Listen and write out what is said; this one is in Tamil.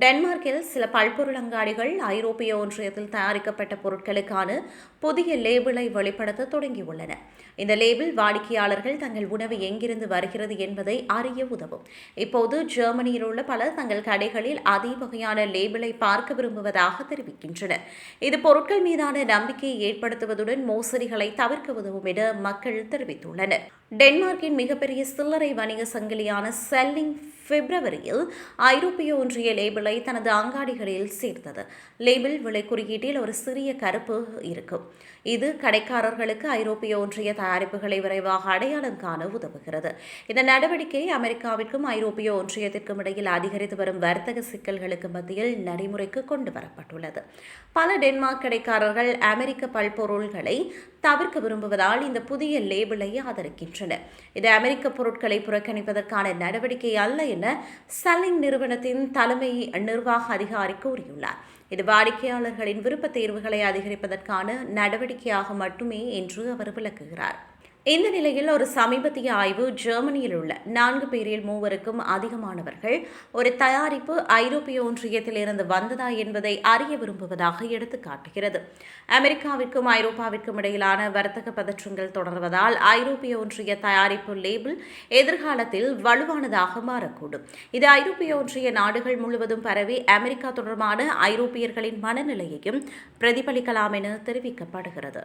டென்மார்க்கில் சில பல்பொருள் அங்காடிகள் ஐரோப்பிய ஒன்றியத்தில் தயாரிக்கப்பட்ட பொருட்களுக்கான புதிய லேபிளை வெளிப்படுத்த தொடங்கியுள்ளன. இந்த லேபிள் வாடிக்கையாளர்கள் தங்கள் உணவு எங்கிருந்து வருகிறது என்பதை அறிய உதவும். இப்போது ஜெர்மனியில் உள்ள பலர் தங்கள் கடைகளில் அதே வகையான லேபிளை பார்க்க விரும்புவதாக தெரிவிக்கின்றனர். இது பொருட்கள் மீதான நம்பிக்கையை ஏற்படுத்துவதுடன் மோசடிகளை தவிர்க்க உதவும் என மக்கள் தெரிவித்துள்ளனர். டென்மார்க்கின் மிகப்பெரிய சில்லறை வணிக சங்கிலியான செல்லிங் பிப்ரவரியில் ஐரோப்பிய ஒன்றிய லேபிளை தனது அங்காடிகளில் சேர்த்தது. லேபிள் விலை குறியீட்டில் ஒரு சிறிய கருப்பு இருக்கும் இது கடைக்காரர்களுக்கு ஐரோப்பிய ஒன்றிய தயாரிப்புகளை விரைவாக அடையாளம் காண உதவுகிறது. இந்த நடவடிக்கை அமெரிக்காவிற்கும் ஐரோப்பிய ஒன்றியத்திற்கும் இடையில் அதிகரித்து வரும் வர்த்தக சிக்கல்களுக்கு மத்தியில் நடைமுறைக்கு கொண்டு வரப்பட்டுள்ளது. பல டென்மார்க் கடைக்காரர்கள் அமெரிக்க பல்பொருள்களை தவிர்க்க விரும்புவதால் இந்த புதிய லேபிளை ஆதரிக்கின்றனர். இது அமெரிக்க பொருட்களை புறக்கணிப்பதற்கான நடவடிக்கை அல்ல என சலிங் நிறுவனத்தின் தலைமை நிர்வாக அதிகாரி கூறியுள்ளார். இது வாடிக்கையாளர்களின் விருப்ப தேர்வுகளை அதிகரிப்பதற்கான நடவடிக்கையாக மட்டுமே என்று அவர் விளக்குகிறார். இந்த நிலையில் ஒரு சமீபத்திய ஆய்வு ஜெர்மனியில் உள்ள நான்கு பேரில் மூவருக்கும் அதிகமானவர்கள். ஒரு தயாரிப்பு ஐரோப்பிய ஒன்றியத்தில் இருந்து வந்ததா என்பதை அறிய விரும்புவதாக எடுத்து காட்டுகிறது அமெரிக்காவிற்கும் ஐரோப்பாவிற்கும் இடையிலான வர்த்தக பதற்றங்கள் தொடர்வதால் ஐரோப்பிய ஒன்றிய தயாரிப்பு லேபிள் எதிர்காலத்தில் வலுவானதாக மாறக்கூடும். இது ஐரோப்பிய ஒன்றிய நாடுகள் முழுவதும் பரவி அமெரிக்கா தொடர்பான ஐரோப்பியர்களின் மனநிலையையும் பிரதிபலிக்கலாம் என தெரிவிக்கப்படுகிறது.